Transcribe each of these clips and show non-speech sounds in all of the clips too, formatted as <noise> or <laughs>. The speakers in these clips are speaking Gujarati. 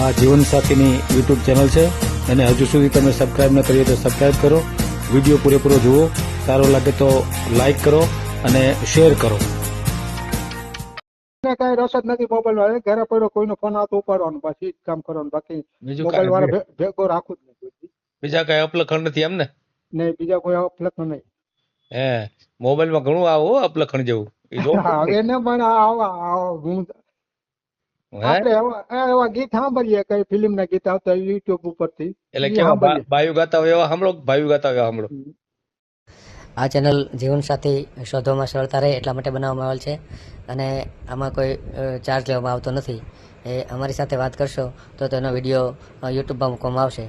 આ જીવનસાથીની યુટ્યુબ ચેનલ છે. અને હજુ સુધી તમે સબસ્ક્રાઈબ ન કરીએ તો સબસ્ક્રાઇબ કરો. વીડિયો પૂરેપૂરો જુઓ. સારો લાગે તો લાઈક કરો અને શેર કરો. કઈ રસ જ નથી મોબાઈલ વાળા ઘરે પડ્યો કોઈનો ફોન આવતો ઉપાડવાનો. પાછી જ કામ કરવાનું. બાકી બીજું મોબાઈલ વાળા ભેગો રાખું જ નહીં બીજા કઈ અપલખણ નથી એમ ને નહીં બીજા કોઈ અપલખણ નહીં. હે મોબાઈલમાં ઘણું આવો અપલખણ જેવું. એને પણ આવા આવા હું હે? આપણે એવા ગીત સાંભળીએ કઈ ફિલ્મ ના ગીત આવતા યુટ્યુબ ઉપરથી. એટલે કેવા બા- ગાતા હોય એવા સાંભળો કે ગાતા હોય સાંભળો. આ ચેનલ જીવનસાથી શોધવામાં સરળતા રહે એટલા માટે બનાવવામાં આવેલ છે. અને આમાં કોઈ ચાર્જ લેવામાં આવતો નથી. એ અમારી સાથે વાત કરશો તો તેનો વીડિયો યુટ્યુબમાં મૂકવામાં આવશે.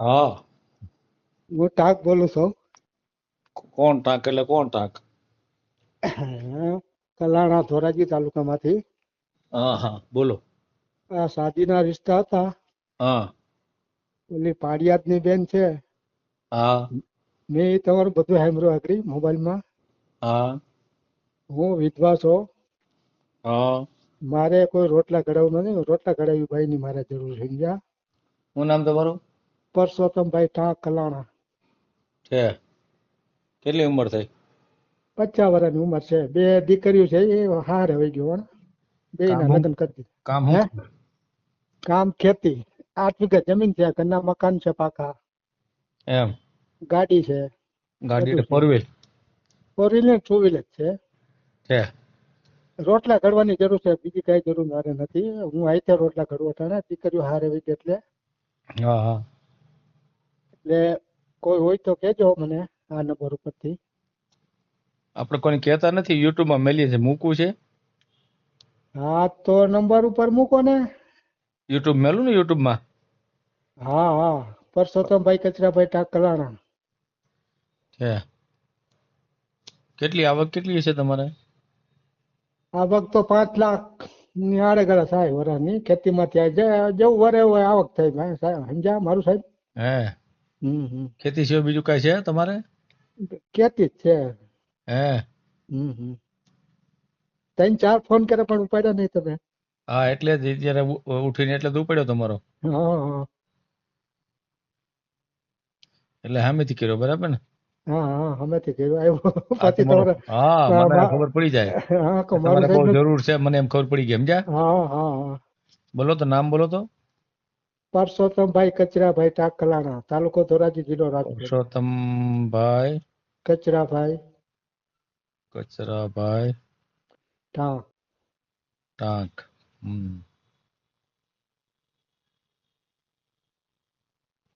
હા. હું ટાક બોલું છું. કોણ ટાંક? એટલે કોણ ટાંક? કલાણા ધોરાજી તાલુકામાંથી. હા હા. બોલો. આ શાદીના રિશ્તા હતા. હા. ઓલી પાડિયાદની બેન છે. હા. મેં તમારું બધું હેમરો આગળ મોબાઈલમાં. હા. હું વિધવા છું. હા. મારે કોઈ રોટલા ઘડાવવું નથી રોટલા ઘડાવી ભાઈની મારે જરૂર છે. સમજ્યા? શું નામ તમારું? પરસોત્તમભાઈ ઠાક કલાણા. છે. કેટલી ઉંમર થઈ? પચાસ વર્ષની ઉંમર છે. બે દીકરીઓ છે એ હાર હવે ગયો બે ના. લગ્ન કરી કામ હે? કામ ખેતી. આઠ વીઘા જમીન છે ઘરના મકાન છે પાકા. એમ. ગાડી છે. ગાડી ફોર વ્હીલ ફોર વ્હીલ ને ટુ વ્હીલર છે. છે. રોટલા ઘડવાની જરૂર છે બીજી કઈ જરૂર મારે નથી. હું આઈતે રોટલા ઘડવો હતા દીકરીઓ હારે વીઘે એટલે. હા હા. એટલે કોઈ હોય તો કેજો મને આ નંબર ઉપરથી. આપણે કોઈને કહેતા નથી YouTube માં મેલીએ છે મૂકવું છે? હા તો નંબર ઉપર મૂકો ને. યુટ્યુબ મેલું ને YouTube માં હા. હા પરસોત્તમભાઈ કચરાભાઈ ટાક કલાણા. છે. કેટલી આવક કેટલી છે તમારે? આવક તો પાંચ લાખની આડે ગળે થાય વરાની. ખેતીમાં થાય જે- જેવું વરે હોય આવક થાય. ભાઈ સાહેબ સમજ્યા મારું સાહેબ? હે. હમ હમ. ખેતી સિવાય બીજું કઈ છે તમારે? ખેતી જ છે. હે? હમ હમ. ત્રણ ચાર ફોન કરે પણ ઉપાડ્યા નહીં તમે. હા એટલે જ જયારે ઉઠીને એટલે જ ઉપાડ્યો તમારો. હા એટલે સામેથી કર્યો બરાબર ને? હા હા હમેથી આવ્યો પછી તમારે હા મને ખબર પડી જાય. હા જરૂર છે મને એમ ખબર પડી ગઈ સમજ્યા? હા. બોલો તો નામ બોલો તો. પરસોત્તમભાઈ કચરાભાઈ ટાકલાણા તાલુકો ધોરાજી જિલ્લો રાજકોટ. પુરુષોત્તમભાઈ કચરાભાઈ. કચરાભાઈ. ટાંક. ટાંક. હમ.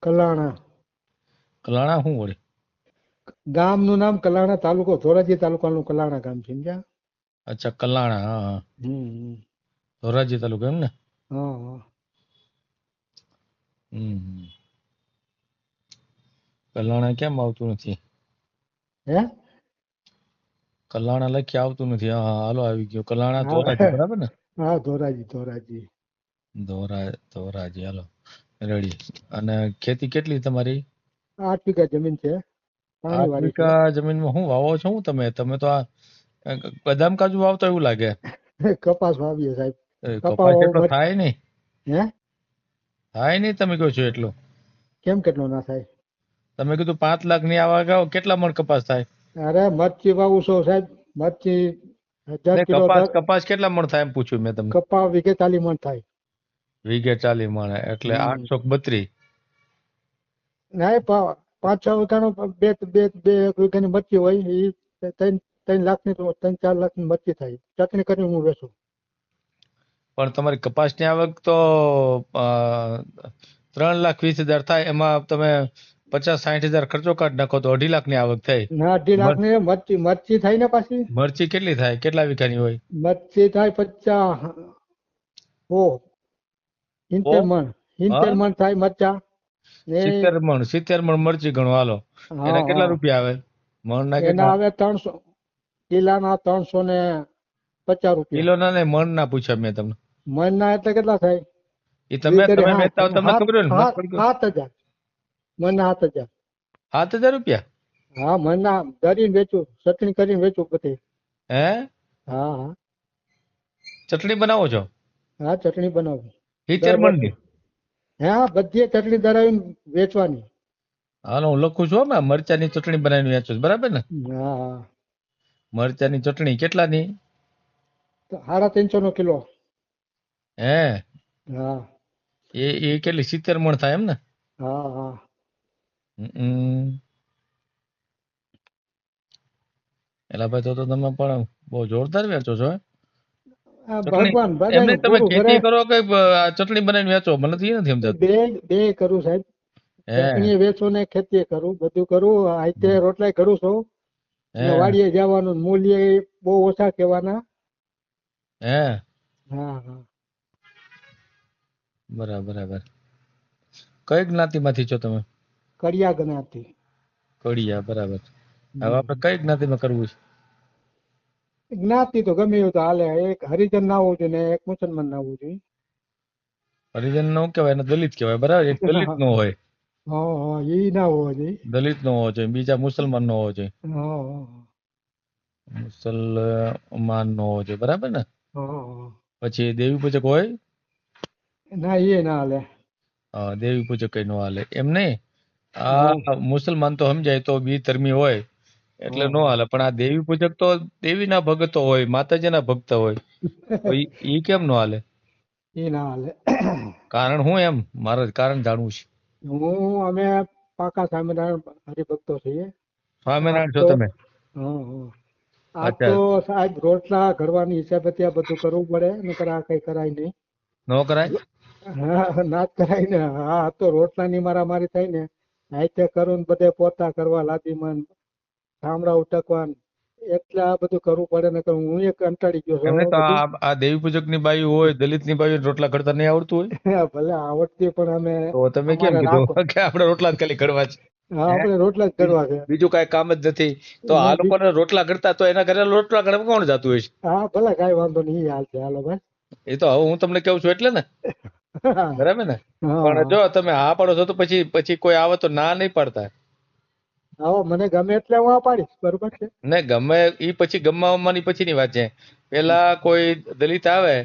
કલાણા. કલાણા શું વળી? ગામનું નામ કલાણા તાલુકો ધોરાજી તાલુકાનું કલાણા ગામ છે સમજ્યા? અચ્છા કલાણા હા. ધોરાજી તાલુકો એમ ને? હા હા. હમ. કલાણા કેમ આવતું નથી? હે? કલાણા લખી આવતું નથી. હા હા હાલો આવી ગયો. કલાણા ધોરાજી બરાબર ને? હા ધોરાજી ધોરાજી. ધોરા ધોરાજી હાલો. રેડી. અને ખેતી કેટલી તમારી? આઠ વીઘા જમીન છે. આઠ વીઘા જમીનમાં શું વાવો છો હું તમે? તમે તો આ બદામ કાજુ વાવતો એવું લાગે. કપાસ વાવીએ સાહેબ. કપાસ એટલો થાય નહીં. હે? થાય નહીં તમે કહો છો એટલું. કેમ કેટલો ના થાય? તમે કીધું પાંચ લાખની આવા ગાવ કેટલા મણ કપાસ થાય? અરે મરચી વાવું છો સાહેબ મરચી કપાસ કપાસ કેટલા મણ થાય એમ પૂછ્યું મેં તમને. કપાસ વીઘે ચાલી મણ થાય. વીઘે ચાલી મણ એટલે. આઠસો બત્રીસ. ના પાંચ છ વીઘાનો બે બે બે એક વીઘાની મરચી હોય એ ત્રણ ત્રણ લાખની ત્રણ ચાર લાખની મરચી થાય. ચટણી કરીને હું વેચું. પણ તમારી કપાસની આવક તો અ, ત્રણ લાખ વીસ હજાર થાય એમાં તમે પચાસ સાઠ હજાર ખર્ચો કાઢી નાખો તો અઢી લાખની આવક થઈ. ના અઢી લાખની મરચી મરચી થાય ને પાછી? મરચી કેટલી થાય? કેટલા વીઘાની હોય? મરચી થાય પચાસ ઓ મણ સિત્તેર મણ થાય મરચા. સિત્તેર મણ સિત્તેર મણ મરચી ગણો હાલો. એના કેટલા રૂપિયા આવે? મણ ના કેટલા? આવે ત્રણસો કિલાના ત્રણસો ને પચાસ રૂપિયા. કિલો ના ને મણ ના પૂછ્યા મેં તમને. મણના એટલે કેટલા થાય? એ તમે તમે હા, હો તમને ખબર હોય ને સાત- હજાર સાત હજાર સાત હજાર રૂપિયા? હા મણના દરીને વેચું ચટણી કરીને વેચું બધી. હે? હા હા. ચટણી બનાવો છો? હા ચટણી બનાવું. સિત્તેર દર હા બધી ચટણી ધરાવીને વેચવાની. હાલો હું લખું છું હો, મરચાની ચટણી બનાવીને વેચું બરાબર ને? હા હા. મરચાની ચટણી કેટલાની? સાડા ત્રણસો નો કિલો. હે? હા. એ એ કેટલી? સિત્તેર મણ થાય એમ ને? હા હા. એલા ભાઈ તો તો તમે પણ બહુ જોરદાર વેચો છો ભગવાન એમને તમે ખેતી કરો કે ચટણી બનાવીને વેચો? મને તો એ નથી સમજાતું. બે બે કરું સાહેબ. ચટણી વેચું ને ખેતી કરું બધું કરું. આતે રોટલાય કરું છું. વાડીએ જવાનું મૂલ્ય બહુ ઓછા કહેવાના. હે? હા હા. બરાબર બરાબર. કઈ જ્ઞાતિમાંથી છો તમે? કડિયા જ્ઞાતિ. કડિયા બરાબર. હવે આપણે કઈ જ્ઞાતિમાં કરવું છે? જ્ઞાતિ તો ગમે એવું તો હાલે એક હરિજન ના હોવું જોઈએ ને એક મુસલમાન ના હોવું જોઈએ. હરિજન નો કહેવાય? એને દલિત કહેવાય બરાબર? એક દલિત નો હોય. હા એ ના હોવો જોઈએ. દલિત નો હોવો જોઈએ બીજા મુસલમાન નો હોવો જોઈએ. મુસલમાન નો હોવો જોઈએ બરાબર ને? પછી દેવી પૂજક હોય? ના એ ના હાલે. હા, દેવી પૂજક કઈ નો હાલે. એમ નહીં? આ મુસલમાન તો સમજાય તો બી ધર્મી હોય એટલે નો હાલે. પણ આ દેવી પૂજક તો દેવીના ભગતો હોય માતાજીના ભક્ત હોય. ઈ કેમ નો હાલે? એ ના હાલે. કારણ હું એમ? મારે કારણ જાણવું છે. હું અમે પાકા સ્વામિનારાયણ હરિભક્તો છીએ. સ્વામિનારાયણ છો તમે? આ તો સાહેબ રોટલા ઘડવાની હિસાબે ત્યાં બધું કરવું પડે નકર આ કઈ કરાય નહીં. નો કરાય? હા ના જ કરાય ને. હા આ તો રોટલાની મારામારી થાય ને. હાથે કરું ને બધે પોતા કરવા લાદીમાં ઠામડા ઉટકવાન. એટલે આ બધું કરવું પડે ને હું એક કંટાળી ગયો છું. તો આ દેવી પૂજકની બાઈ હોય દલિતની બાઈ રોટલા કરતા નહીં આવડતું હોય? ભલે આવડતી પણ અમે તો તમે કેમ કીધું કે આપણે રોટલા જ ખાલી કરવા છે? હા આપણે રોટલા જ કરવા છે. બીજું કઈ કામ જ નથી. તો આ લોકોને રોટલા કરતા તો એના ઘરે રોટલા કરવા કોણ જતું હોય છે? હા ભલે કઈ વાંધો નહીં હાલ છે. હાલો ભાઈ. એ તો હવે હું તમને કેવું છું એટલે ને. <laughs> બરાબર ને? પણ જો તમે હા પાડો છો તો પછી પછી કોઈ આવે તો ના નહીં પાડતા. આવો મને ગમે એટલે હું આ પાડીશ બરોબર છે? ને ગમે ઈ પછી ગમાવાની પછીની વાત છે. પેલા કોઈ દલિત આવે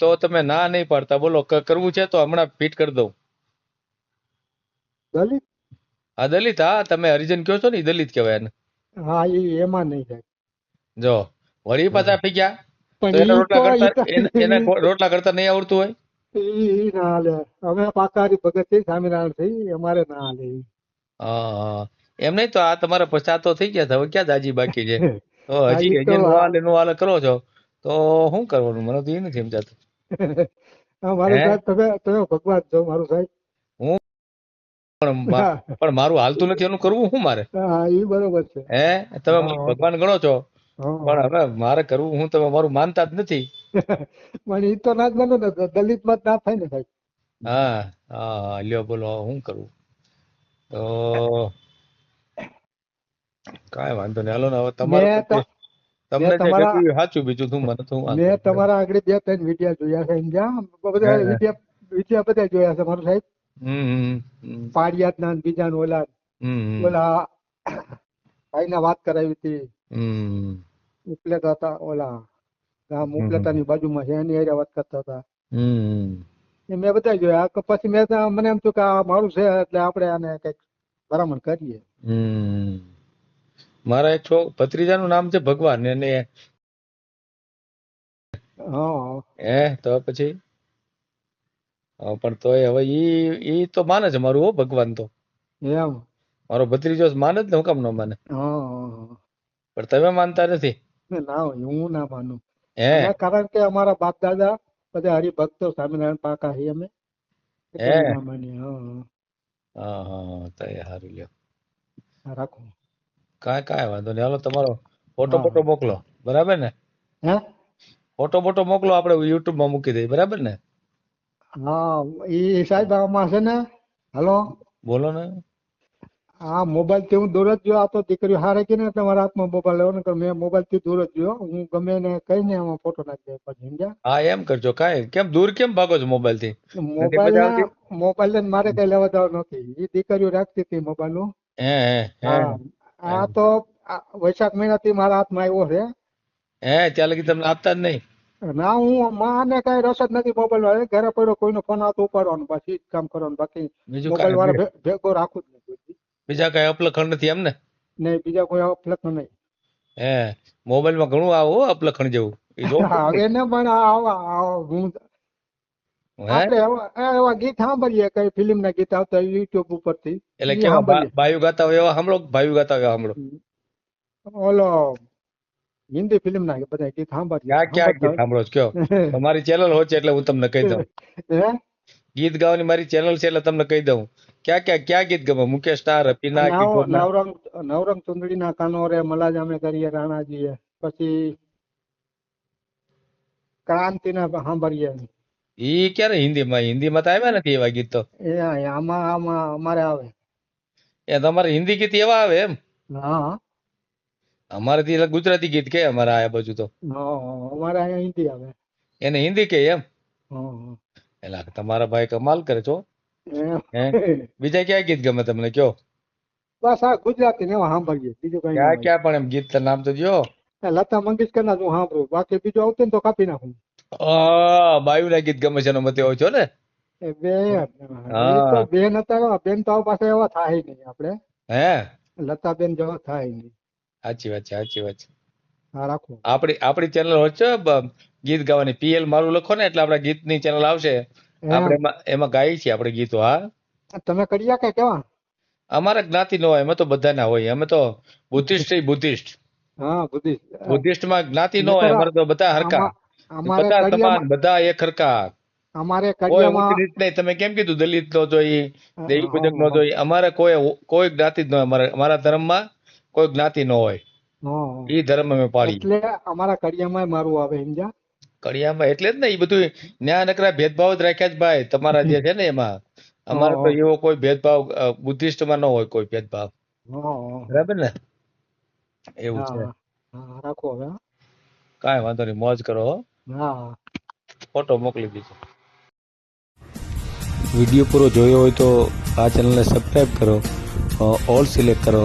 તો તમે ના નહીં પાડતા. બોલો કરવું છે તો હમણાં ફિટ કરી દઉં. દલિત? હા દલિત હા તમે હરિજન કહો છો ને દલિત કહેવાય એને. હા એ એમાં નહીં થાય. જો વળી પાછા આપી ગયા રોટલા કરતા એને- રોટલા કરતા નહીં આવડતું હોય? ઈ ઈ ના હાલે અમે પાકારી ભગતથી સ્વામિનારાયણથી અમારે ના હાલે ઈ. હા હા. એમ નહીં તો આ તમારા પછાત થઈ ગયા હવે ક્યાં જાજી બાકી છે? <laughs> તો હજી હજી નો હાલે નો હાલે કરો છો. તો શું કરવાનું? મને તો એ નથી સમજાતું. <laughs> મારું સાહેબ તમે તમે ભગવાન છો મારું સાહેબ. પણ <laughs> પણ મારું હાલતું નથી એનું કરવું શું મારે? હા એ બરોબર છે. હે? તમે હા, હા. ભગવાન ગણો છો. હા. પણ હવે મારે કરવું હું તમે મારું માનતા જ નથી. <laughs> પણ ઈ તો ના જ બને ને દલિત મત ના થાય ને સાહેબ. હા લ્યો બોલો શું કરું? તો કાંઈ વાંધો નહીં. હાલો ને હવે તમારે તમને તમારા- સાચું બીજું શું? મને તો મેં તમારા આગળ બે ત્રણ વિડિયા જોયા છે સમજ્યા? બધા હે, હે. વિડિયા વિડિયા બધા જોયા છે મારું સાહેબ. પાડિયાત ના બીજા ને ઓલા ઓલા ભાઈ વાત કરાવી હતી. હમ. હતા ઓલા ગામ ઉપલેટાની બાજુમાં છે એની હારે વાત કરતા હતા. એ મેં બધા જોયા. કે પછી મેં મને એમ થયું કે આ મારું છે એટલે આપણે આને કંઈક ભલામણ કરીએ. મારા એક છો ભત્રીજાનું નામ છે ભગવાન એને હા. તો પછી? પણ તોય હવે ઈ ઈ તો માને છે મારું હો ભગવાન તો. એમ. મારો ભત્રીજો માને જ ને હું કામ ન માને? હા પણ તમે માનતા નથી. ના હું ના માનું. હે. કારણ કે અમારા બાપ દાદા બધા હરિભક્તો સ્વામિનારાયણ પાકા હે અમે. હે? હું એ લ્યો. રાખો. કાંઈ કાંઈ વાંધો નહીં. હાલો તમારો ફોટો. ફોટો મોકલો. બરાબર ને? હે? ફોટો ફોટો મોકલો આપણે યુટ્યુબમાં મૂકી દઈએ. બરાબર ને? હા ઈ સાહેબ આમાં છે ને હલો. બોલો ને. આ મોબાઈલથી હું દૂર જ ગયો. આ તો દીકરીઓ હારે કે ને એટલે મારા હાથમાં મોબાઈલ લેવો ને મેં મોબાઈલથી દૂર જ ગયો. હું ગમે ને કઈ ને આમાં ફોટો નાખી દે પછી સમજ્યા? હા એમ કરજો. કાંઈ કેમ દૂર કેમ ભાગો છો મોબાઈલથી? મોબાઈલ મોબાઈલ ને મારે કઈ લેવા દેવા નથી. એ દીકરીઓ રાખતી હતી મોબાઈલનું હે હે હે. હા આ તો વૈશાખ મહિના થી મારા હાથમાં આવ્યો છે. હે ત્યાં લગી તમને આપતા જ નહીં? ના હું માને કઈ રસ જ નથી મોબાઈલ વાળા ઘરે પડ્યો કોઈનો ફોન આવતો ઉપાડવાનો. પછી જ કામ કરવાનું. બાકી મોબાઈલ વાળા ભેગો રાખું જ નહીં બીજા કઈ અપલખણ નથી એમ ને? નહીં બીજા કોઈ અપલખણ નહીં. હે મોબાઈલમાં ઘણું આવો અપલખણ જેવું. હવે ને પણ આવા હું? આપણે એવા ગીત સાંભળીએ કઈ ફિલ્મ ના ગીત આવતા યુટ્યુબ ઉપરથી. એટલે કેવા સાંભળીએ. ગાતા હોય એવા સાંભળો કે ગાતા હોય સાંભળો? ઓલો હિન્દી ફિલ્મ ના બધા ગીત સાંભળીએ. ક્યાં ક્યાં ગીત સાંભળો છો? કયો? <laughs> તમારી ચેનલ હોય છે એટલે હું તમને કહી દઉં. હે? ગીત ગાવાની મારી ચેનલ છે એટલે તમને કહી દઉં. ક્યાં ક્યાં ક્યાં ગીત ગમે? મુકેશ સ્ટાર પીના નવરંગ નવરંગ ચુંદડી ના કાનો રે મલાજ અમે કરીએ રાણાજીએ. પછી ક્રાંતિ ના સાંભળીએ ઈ ક્યારે હિન્દીમાં? હિન્દીમાં તો આવ્યા નથી એવા ગીત તો. એ આમાં આમાં અમારે આવે. એ તમારે હિન્દી ગીત એવા આવે એમ? હા. અમારે થી ગુજરાતી ગીત કે અમારે આ બાજુ તો. હા, અમારે અહીંયા હિન્દી આવે. એને હિન્દી કે એમ? હા, એટલે તમારા ભાઈ કમાલ કરે છો? હે? બીજા ક્યાં ગીત ગમે તમને કયો? બસ આ ગુજરાતી ને સાંભળીએ બીજું કઈ ક્યાં ક્યાં પણ એમ ગીત નામ તો જો લતા મંગેશકર ના હું સાંભળું બાકી બીજું આવતું ને તો કાપી નાખું. બાયુ ના ગીત ગમે છે એનો મતે હોય છો ને? બે બેન હતા બેન તો પાસે એવા થાય નહીં આપણે. હે? લતા બેન જેવા થાય નહીં. સાચી વાત છે સાચી વાત છે. હા રાખો. આપણી આપણી ચેનલ હોય છે ગીત ગાવાની પીએલ મારું લખો ને એટલે આપણા ગીતની ચેનલ આવશે. આપણે એમાં એમાં ગાઈએ છીએ આપણે ગીતો હા. તમે કર્યા કે કેવા? અમારા જ્ઞાતિ નો હોય અમે તો બધાના હોય અમે તો બુદ્ધિસ્ટ બુદ્ધિસ્ટ. હા બુદ્ધિસ્ટ. માં જ્ઞાતિ નો હોય અમારે તો બધા હરકા. બધા સમાન બધા એક હરકા. અમારે કડિયામાં ઊંચ નહીં. તમે કેમ કીધું દલિત નો જોઈ દેવી પૂજક નો જોઈ અમારે કોઈ કોઈ જ્ઞાતિ જ ન હોય. અમારે અમારા ધર્મમાં કોઈ જ્ઞાતિ ન હોય. ઈ ધર્મ અમે પાળી એટલે અમારા કડિયામાં મારું આવે સમજ્યા કડિયામાં એટલે જ ને એ બધું ન્યા નકરા ભેદભાવ જ રાખ્યા જ ભાઈ. તમારા જે છે ને એમાં. અમારે તો એવો કોઈ ભેદભાવ બુદ્ધિસ્ટમાં ન હોય કોઈ ભેદભાવ. બરાબર ને? એવું છે. રાખો હવે કાંઈ વાંધો નહીં મોજ કરો હા. ફોટો મોકલી દીધો વીડિયો પૂરો જોયો હોય તો આ ચેનલને સબસ્ક્રાઈબ કરો ઓલ સિલેક્ટ કરો.